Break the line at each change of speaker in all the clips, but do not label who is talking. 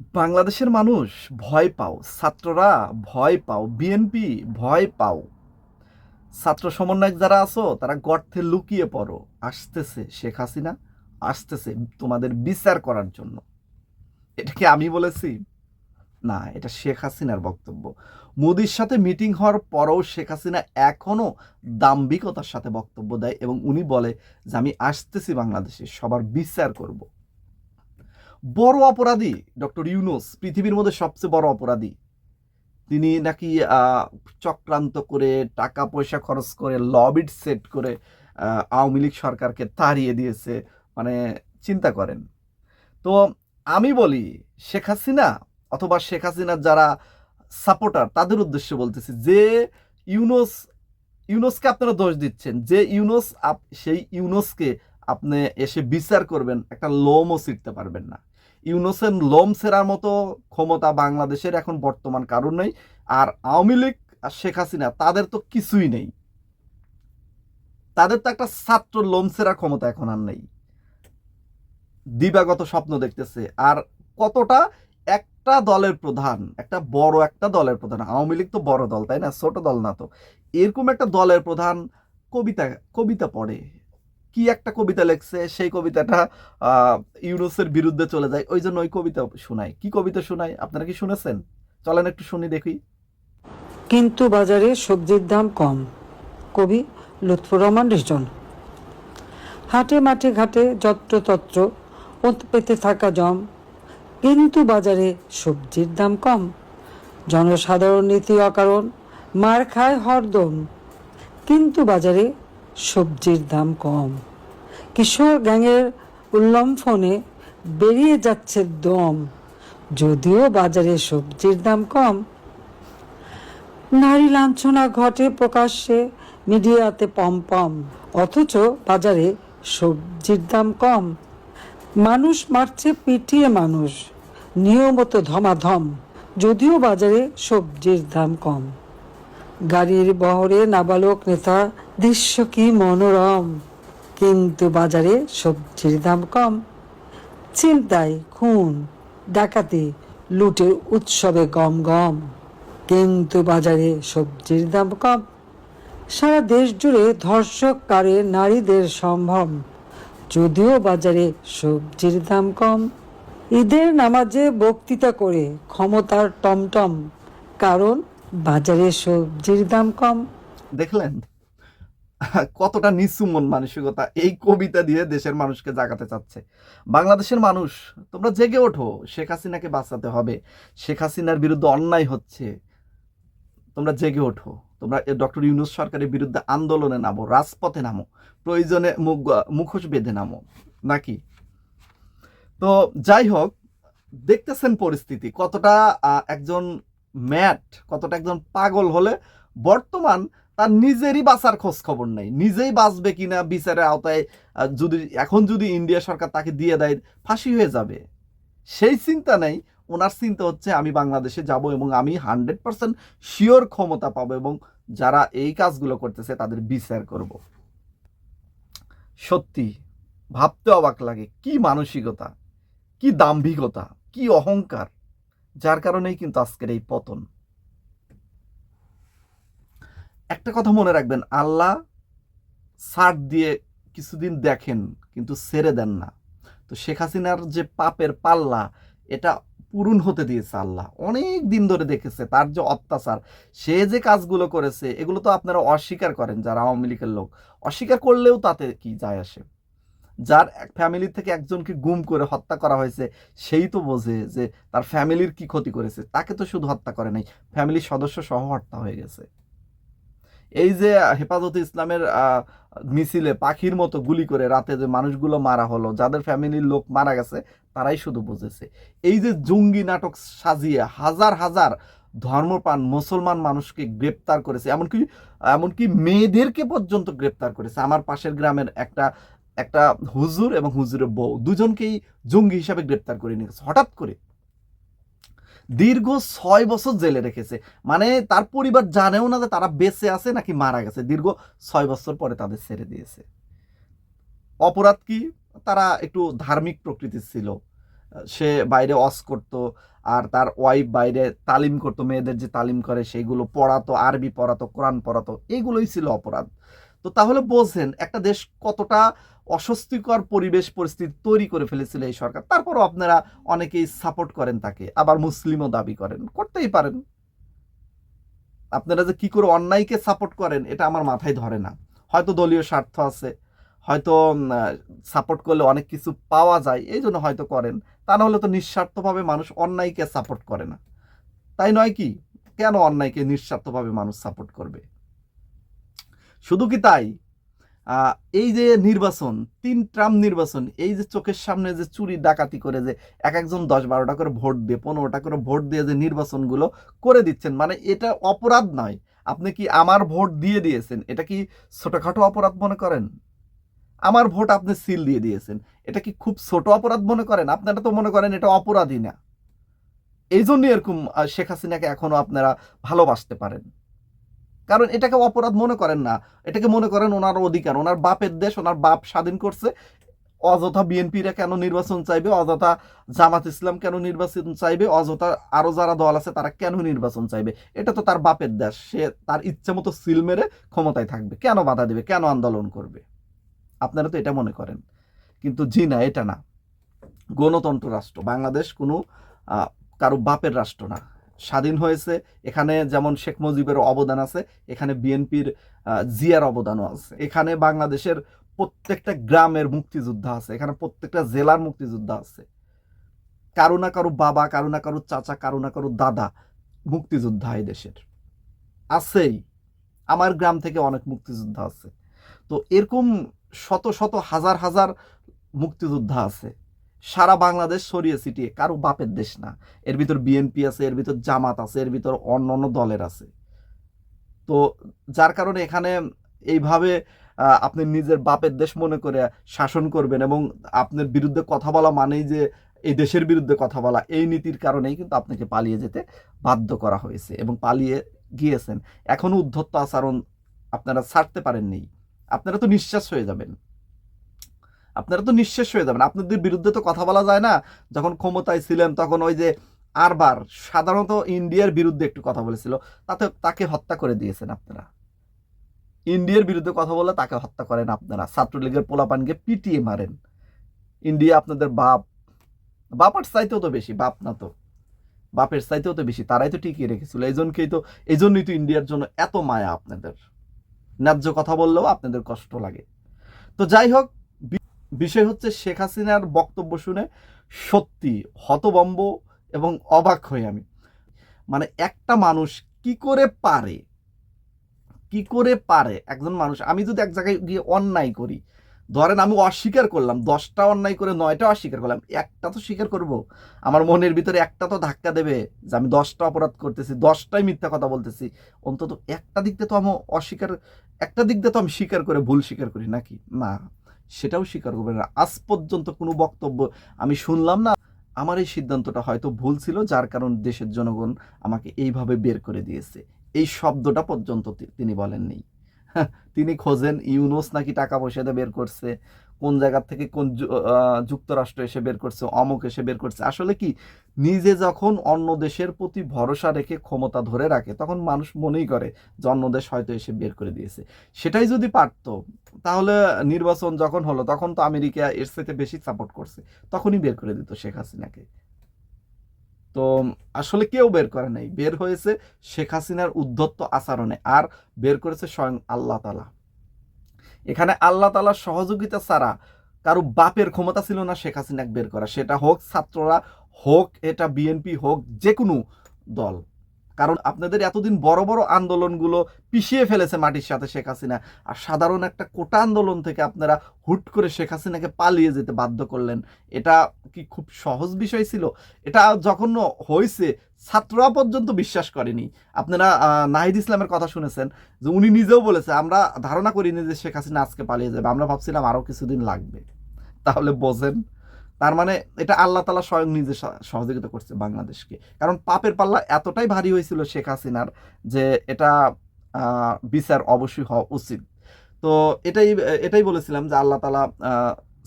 বাংলাদেশের মানুষ ভয় পাও, ছাত্ররা ভয় পাও বিএনপি ভয় পাও। ছাত্র সমন্বয়ক যারা আছো, তারা গর্তে লুকিয়ে পড়ো, আসতেছে শেখ হাসিনা, আসতেছে তোমাদের বিচার করার জন্য। এটা কি আমি বলেছি? না, এটা শেখ হাসিনার বক্তব্য। মোদির সাথে মিটিং হওয়ার পরেও শেখ হাসিনা এখনও দাম্ভিকতার সাথে বক্তব্য দেয় এবং উনি বলে যে, আমি আসতেছি বাংলাদেশে, সবার বিচার করব। বড় অপরাধী ডক্টর ইউনুস, পৃথিবীর মধ্যে সবচেয়ে বড় অপরাধী। তিনি নাকি চক্রান্ত করে টাকা পয়সা খরচ করে লবিট সেট করে আওয়ামী লীগ সরকারকে তাড়িয়ে দিয়েছে মানে চিন্তা করেন। তো আমি বলি, শেখ হাসিনা অথবা শেখ হাসিনার যারা সাপোর্টার, তাদের উদ্দেশ্যে বলতেছি যে ইউনুস, ইউনুসকে আপনারা দোষ দিচ্ছেন। যে ইউনুস সেই ইউনুসকে আপনি এসে বিচার করবেন, একটা লোমও ছিটতে পারবেন না। ইউনুসের লোম সেরার মতো ক্ষমতা বাংলাদেশের এখন বর্তমান কারণ নেই, আর আওয়ামী লীগ আর শেখ হাসিনা, তাদের তো কিছুই নেই। তাদের তো একটা ছাত্র লোম সেরার ক্ষমতা এখন আর নেই। দিবাগত স্বপ্ন দেখতেছে, আর কতটা? একটা দলের প্রধান, একটা বড় একটা দলের প্রধান, আওয়ামী লীগ তো বড় দল, তাই না? ছোট দল না তো। এরকম একটা দলের প্রধান কবিতা কবিতা পড়ে। কি একটা কবিতা লেখছে, সেই কবিতাটা ইউনুসের বিরুদ্ধে চলে যায়। ওই জন্য ওই কবিতা শোনায়। কি কবিতা শোনায়? আপনারা কি শুনেছেন? চলেন একটু শুনি, দেখি।
কিন্তু বাজারে সবজির দাম কম। কবি লুৎফুর রহমান রিজন হাটে মাঠে ঘাটে যত্রতত্র ওত পেতে থাকা জম। কিন্তু বাজারে সবজির দাম কম। জনসাধারণ নীতি অকারণ, মার খায় হরদম। কিন্তু বাজারে সবজির দাম কম। কিশোর গ্যাংয়ের উল্লম্ফনে বেরিয়ে যাচ্ছে দম। যদিও বাজারে সবজির দাম কম, নারী লাঞ্ছনা ঘটে প্রকাশ্যে মিডিয়াতে পম অথচ বাজারে সবজির দাম কম। মানুষ মারছে পিটিয়ে মানুষ, নিয়মত ধমাধম। যদিও বাজারে সবজির দাম কম। গাড়ির বহরে নাবালক নেতা দৃশ্য কি মনোরম? কিন্তু বাজারে সবজির দাম কম। চিন্তায় খুন, ডাকাতি, লুটের উৎসবে গম গম কিন্তু বাজারে সবজির দাম কম। সারা দেশ জুড়ে ধর্ষক কারে নারীদের সম্ভব যদিও বাজারে সবজির দাম কম। ঈদের নামাজে বক্তৃতা করে ক্ষমতার টমটম। কারণ বাজারে সবজির দাম কম।
দেখলেন? কতটা নিচু মন মানসিকতা এই কবিতা দিয়ে দেশের মানুষকে জাগাতে চাচ্ছে। বাংলাদেশের মানুষ, তোমরা জেগে ওঠো, শেখ হাসিনাকে বাঁচাতে হবে। শেখ হাসিনার বিরুদ্ধে অন্যায় হচ্ছে, তোমরা জেগে ওঠো। তোমরা ডক্টর ইউনুস সরকারের বিরুদ্ধে আন্দোলনে নামো, রাজপথে নামো, প্রয়োজনে মুখ, মুখোশ বেঁধে নামো, নাকি? তো যাই হোক, দেখতেছেন পরিস্থিতি, কতটা একজন ম্যাট, কতটা একজন পাগল হলে বর্তমান তার নিজেরই বাঁচার খোঁজ খবর নেই। নিজেই বাঁচবে কিনা বিচারের আওতায় যদি, এখন যদি ইন্ডিয়া সরকার তাকে দিয়ে দেয়, ফাঁসি হয়ে যাবে। সেই চিন্তা নেই। ওনার চিন্তা হচ্ছে, আমি বাংলাদেশে যাব এবং আমি হান্ড্রেড পার্সেন্ট শিওর ক্ষমতা পাবো এবং যারা এই কাজগুলো করতেছে, তাদের বিচার করব। সত্যি, ভাবতে অবাক লাগে, কি মানসিকতা, কি দাম্ভিকতা, কি অহংকার, যার কারণেই কিন্তু আজকের এই পতন। একটা কথা মনে রাখবেন, আল্লাহ সার দিয়ে কিছুদিন দেখেন কিন্তু ছেড়ে দেন না। তো শেখ হাসিনার যে পাপের পাল্লা, এটা পূরণ হতে দিয়েছে আল্লাহ। অনেক দিন ধরে দেখেছে তার যে অত্যাচার, সে যে কাজগুলো করেছে, এগুলো তো আপনারা অস্বীকার করেন যারা আওয়ামী লীগের লোক। অস্বীকার করলেও তাতে কি যায় আসে? যার এক ফ্যামিলি থেকে একজনকে গুম করে হত্যা করা হয়েছে, সেই তো বোঝে যে তার ফ্যামিলির কি ক্ষতি করেছে। তাকে তো শুধু হত্যা করে নাই ফ্যামিলির সদস্য সহ হত্যা হয়ে গেছে। এই যে হেফাজতে ইসলামের মিছিলে পাখির মতো গুলি করে রাতে যে মানুষগুলো মারা হলো, যাদের ফ্যামিলির লোক মারা গেছে, তারাই শুধু বুঝেছে। এই যে জঙ্গি নাটক সাজিয়ে হাজার হাজার ধর্মপ্রাণ মুসলমান মানুষকে গ্রেপ্তার করেছে, এমনকি এমনকি মেয়েদেরকে পর্যন্ত গ্রেপ্তার করেছে। আমার পাশের গ্রামের একটা একটা হুজুর এবং হুজুরের বউ, দুজনকেই জঙ্গি হিসাবে গ্রেপ্তার করে নিয়েছে হঠাৎ করে দীর্ঘ ছয় বছর জেলে রেখেছে। মানে তার পরিবার জানেও না যে তারা বেঁচে আছে নাকি মারা গেছে। দীর্ঘ ছয় বছর পরে তাদের ছেড়ে দিয়েছে। অপরাধ কি? তারা একটু ধার্মিক প্রকৃতির ছিল। সে বাইরে অস করতো আর তার ওয়াইফ বাইরে তালিম করতো, মেয়েদের যে তালিম করে সেইগুলো পড়াতো, আরবি পড়াতো, কোরআন পড়াতো এইগুলোই ছিল অপরাধ। তো তাহলে বোঝেন একটা দেশ কতটা অস্বস্তিকর পরিবেশ পরিস্থিতি তৈরি করে ফেলেছিল এই সরকার। তারপরও আপনারা অনেকেই সাপোর্ট করেন তাকে, আবার মুসলিমও দাবি করেন। করতেই পারেন। আপনারা যে কি করে অন্যায়কে সাপোর্ট করেন, এটা আমার মাথায় ধরে না। হয়তো দলীয় স্বার্থ আছে, হয়তো সাপোর্ট করলে অনেক কিছু পাওয়া যায়, এই জন্য হয়তো করেন। তা না হলে তো নিঃস্বার্থভাবে মানুষ অন্যায়কে সাপোর্ট করে না। তাই নয় কি? কেন অন্যায়কে নিঃস্বার্থভাবে মানুষ সাপোর্ট করবে? শুধু কি তাই? এই যে নির্বাচন, তিন ট্রাম নির্বাচন, এই যে চোখের সামনে যে চুরি, ডাকাতি করে যে এক একজন দশ বারোটা করে ভোট দিয়ে, পনেরোটা করে ভোট দিয়ে যে নির্বাচনগুলো করে দিচ্ছেন মানে এটা অপরাধ নয়। আপনি কি আমার ভোট দিয়ে দিয়েছেন? এটা কি ছোটোখাটো অপরাধ মনে করেন? আমার ভোট আপনি সিল দিয়ে দিয়েছেন। এটা কি খুব ছোট অপরাধ মনে করেন? আপনারা তো মনে করেন এটা অপরাধী না। এই জন্য এরকম শেখ হাসিনাকে এখনও আপনারা ভালোবাসতে পারেন। কারণ এটাকে অপরাধ মনে করেন না। এটাকে মনে করেন ওনার অধিকার, ওনার বাপের দেশ, ওনার বাপ স্বাধীন করছে। অযথা বিএনপিরা কেন নির্বাচন চাইবে? অযথা জামাত ইসলাম কেন নির্বাচন চাইবে? অযথা আরও যারা দল আছে, তারা কেন নির্বাচন চাইবে? এটা তো তার বাপের দেশ। সে তার ইচ্ছে মতো সিল মেরে ক্ষমতায় থাকবে। কেন বাধা দেবে? কেন আন্দোলন করবে? আপনারা তো এটা মনে করেন। কিন্তু জি না, এটা না। গণতন্ত্র রাষ্ট্র, বাংলাদেশ কোনো কারও বাপের রাষ্ট্র না। স্বাধীন হয়েছে। এখানে যেমন শেখ মুজিবের অবদান আছে, এখানে বিএনপির জিয়ার অবদানও আছে। এখানে বাংলাদেশের প্রত্যেকটা গ্রামের মুক্তিযোদ্ধা আছে, এখানে প্রত্যেকটা জেলার মুক্তিযোদ্ধা আছে। কারও না কারও বাবা, কারও না কারও চাচা, কারও না কারও দাদা মুক্তিযোদ্ধা এই দেশের। আছেই। আমার গ্রাম থেকে অনেক মুক্তিযোদ্ধা আছে। তো এরকম শত শত, হাজার হাজার মুক্তিযোদ্ধা আছে। সারা বাংলাদেশ ছড়িয়ে ছিটিয়ে, কারও বাপের দেশ না। এর ভিতর বিএনপি আছে, এর ভিতর জামাত আছে, এর ভিতর অন্য অন্য দলের আছে। তো যার কারণে এখানে এইভাবে আপনি নিজের বাপের দেশ মনে করে শাসন করবেন এবং আপনার বিরুদ্ধে কথা বলা মানেই যে এই দেশের বিরুদ্ধে কথা বলা, এই নীতির কারণেই কিন্তু আপনাকে পালিয়ে যেতে বাধ্য করা হয়েছে এবং পালিয়ে গিয়েছেন। এখনও উদ্ধত্ত আচরণ আপনারা ছাড়তে পারেননি। আপনারা তো নিঃশ্বাস হয়ে যাবেন। আপনারা তো নিঃশেষ হয়ে যাবেন। আপনাদের বিরুদ্ধে তো কথা বলা যায় না। যখন ক্ষমতায় ছিলেন, তখন ওই যে আরবার সাধারণত ইন্ডিয়ার বিরুদ্ধে একটু কথা বলেছিল। তাতে তাকে হত্যা করে দিয়েছেন আপনারা। ইন্ডিয়ার বিরুদ্ধে কথা বলে তাকে হত্যা করেন আপনারা। ছাত্রলীগের পোলাপানকে পিটিয়ে মারেন। ইন্ডিয়া আপনাদের বাপ। বাপার চাইতেও তো বেশি, বাপ না তো। বাপের চাইতেও তো বেশি, তারাই তো টিকিয়ে রেখেছিল। এই জন্যই তো এই জন্যই তো ইন্ডিয়ার জন্য এত মায়া আপনাদের। ন্যায্য কথা বললেও আপনাদের কষ্ট লাগে। তো যাই হোক বিষয় হচ্ছে শেখ হাসিনার বক্তব্য শুনে সত্যি হতবম্ব এবং অবাক হই আমি। মানে একটা মানুষ কি করে পারে, কি করে পারে একজন মানুষ? আমি যদি এক জায়গায় গিয়ে অন্যায় করি, ধরেন আমি অস্বীকার করলাম, দশটা অন্যায় করে নয়টা অস্বীকার করলাম, একটা তো স্বীকার করব। আমার মনের ভিতরে একটা তো ধাক্কা দেবে যে আমি দশটা অপরাধ করতেছি, দশটাই মিথ্যা কথা বলতেছি। অন্তত একটা দিক দিয়ে তো আমি অস্বীকার, একটা দিক দিয়ে তো আমি স্বীকার করে ভুল স্বীকার করি নাকি? না সেটাও স্বীকার করবে না। আজ পর্যন্ত কোনো বক্তব্য আমি শুনলাম না। আমার এই সিদ্ধান্তটা হয়তো ভুল ছিল, যার কারণ দেশের জনগণ আমাকে এইভাবে বের করে দিয়েছে। এই শব্দটা পর্যন্ত তিনি বলেননি। তিনি খোঁজেন ইউনোস নাকি টাকা পয়সা দিয়ে বের করছে। কোন জায়গা থেকে কোন যুক্তরাষ্ট্র এসে বের করছে, অমুক এসে বের করছে। আসলে কি? নিজে যখন অন্য দেশের প্রতি ভরসা রেখে ক্ষমতা ধরে রাখে, তখন মানুষ মনেই করে যে অন্য দেশ হয়তো এসে বের করে দিয়েছে। সেটাই যদি পারতো, তাহলে নির্বাচন যখন হলো, তখন তো আমেরিকা এর সাথে বেশি সাপোর্ট করছে। তখনই বের করে দিত শেখ হাসিনাকে। তো আসলে কেউ বের করে নাই। বের হয়েছে শেখ হাসিনার উদ্ধত্ত আচরণে, আর বের করেছে স্বয়ং আল্লাহ তালা এখানে আল্লাহ তালার সহযোগিতা ছাড়া কারও বাপের ক্ষমতা ছিল না শেখ হাসিনাকে বের করা। সেটা হোক ছাত্ররা হোক, এটা বিএনপি হোক যে কোনো দল। কারণ আপনাদের এতদিন বড় বড় আন্দোলনগুলো পিছিয়ে ফেলেছে মাটির সাথে শেখ হাসিনা। আর সাধারণ একটা কোটা আন্দোলন থেকে আপনারা হুট করে শেখ হাসিনাকে পালিয়ে যেতে বাধ্য করলেন। এটা কি খুব সহজ বিষয় ছিল? এটা যখন হয়েছে, ছাত্ররা পর্যন্ত বিশ্বাস করেনি। আপনারা নাহিদ ইসলামের কথা শুনেছেন যে উনি নিজেও বলেছে, আমরা ধারণা করিনি যে শেখ হাসিনা আজকে পালিয়ে যাবে। আমরা ভাবছিলাম আরও কিছুদিন লাগবে। তাহলে বোঝেন তার মানে এটা আল্লাহ তালা স্বয়ং নিজে সহযোগিতা করছে বাংলাদেশকে। কারণ পাপের পাল্লা এতটাই ভারী হয়েছিল শেখ হাসিনার যে এটা বিচার অবশ্যই হওয়া উচিত। তো এটাই এটাই বলেছিলাম যে আল্লাহ তালা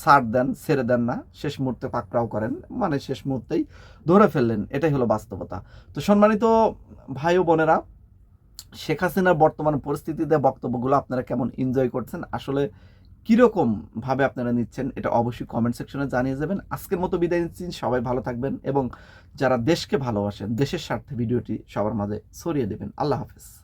ছাড় দেন, ছেড়ে দেন না, শেষ মুহূর্তে পাকড়াও করেন মানে শেষ মুহূর্তেই ধরে ফেললেন, এটাই হলো বাস্তবতা। তো সম্মানিত ভাই ও বোনেরা, শেখ হাসিনার বর্তমান পরিস্থিতিতে বক্তব্যগুলো আপনারা কেমন এনজয় করছেন? আসলে কীরকম ভাবে আপনারা নিচ্ছেন, এটা অবশ্যই কমেন্ট সেকশনে জানিয়ে যাবেন। আজকের মতো বিদায় নিচ্ছি, সবাই ভালো থাকবেন এবং যারা দেশকে ভালোবাসেন, দেশের স্বার্থে ভিডিওটি সবার মাঝে ছড়িয়ে দেবেন। আল্লাহ হাফেজ।